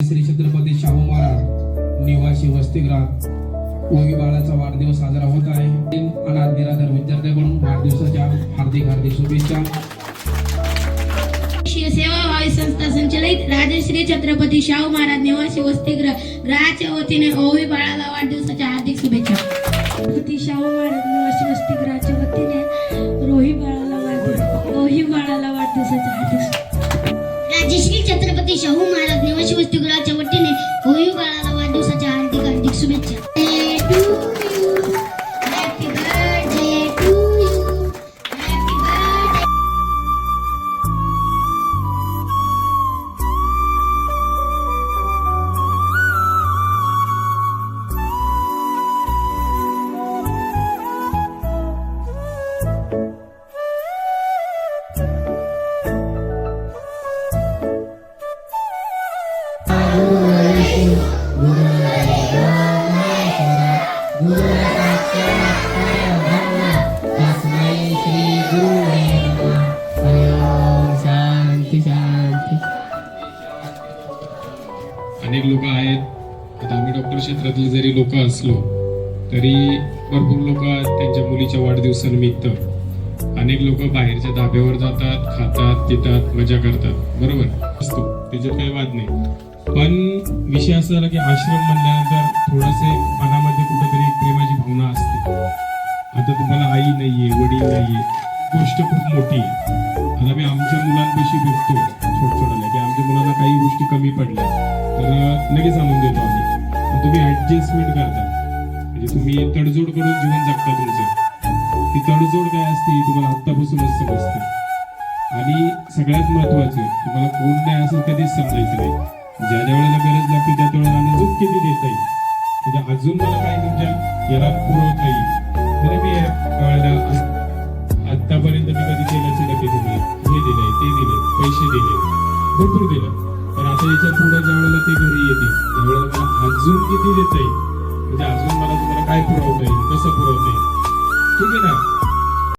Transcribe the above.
श्री छत्रपती शाहू महाराज निवासी वसतिगृहात. ओवी बाळाचा वाढदिवस साजरा होत आहे. अनाथ निराधार विद्यार्थ्यांकडून वाढदिवसाच्या हार्दिक हार्दिक शुभेच्छा. संस्था संचालित राजश्री छत्रपती शाहू महाराज निवासी वसतिगृह. ग्रहाच्या वतीने ओवी बाळाला वाढदिवसाच्या हार्दिक शुभेच्छा. छत्रपती शाहू महाराज निवासी वसतिगृहाच्या वतीने रोही बाळाला वाढदिवस रोही बाळाला वाढदिवसाच्या हार्दिक शुभेच्छा. राजश्री छत्रपती शाहू महाराज निवासी वसतिगृहाच्या वतीने होळी बाळाला वाढदिवसाच्या हार्दिक हार्दिक शुभेच्छा. अनेक लोक आहेत. आता आम्ही डॉक्टर क्षेत्रातले जरी लोक असलो तरी भरपूर लोक त्यांच्या मुलीच्या वाढदिवसानिमित्त अनेक लोक बाहेरच्या धाब्यावर जातात खातात पितात मजा करतात. बरोबर? असतो. त्याच्यात काही वाद नाही. पण विषय असा झाला की आश्रम म्हणल्यानंतर थोडंसे मनामध्ये कुठेतरी प्रेमाची भावना असते. आता तुम्हाला आई नाहीये वडील नाहीये. गोष्ट खूप मोठी आहे. आता मी आमच्या मुलांपाशी बघतो छोट छोटाला की आमच्या मुलांना काही गोष्टी कमी पडल्या. तर लगेच आणून देतो आम्ही. पण तुम्ही ऍडजस्टमेंट करता. म्हणजे तुम्ही तडजोड करून जीवन जगता तुमचं. ती तडजोड काय असते तुम्हाला आत्तापासूनच समजते. आणि सगळ्यात महत्वाचं तुम्हाला कोण नाही असं कधीच समजायचं नाही. ज्या ज्या वेळेला गरज लागते त्या त्यावेळेला वेळेला आणि किती देता येईल म्हणजे अजून मला काय तुमच्या याला पुरवता येईल? तरी मी कळलं आतापर्यंत मी कधी तेलाची डबे दिले हे दिलंय ते दिले पैसे दिले. भरपूर दिलं. त्याच्या पुढे ज्या वेळेला ते घरी येतील त्यावेळेला मला अजून किती देता येईल? म्हणजे अजून मला तुम्हाला काय पुरवता येईल कसं पुरवता येईल? ठीक आहे ना?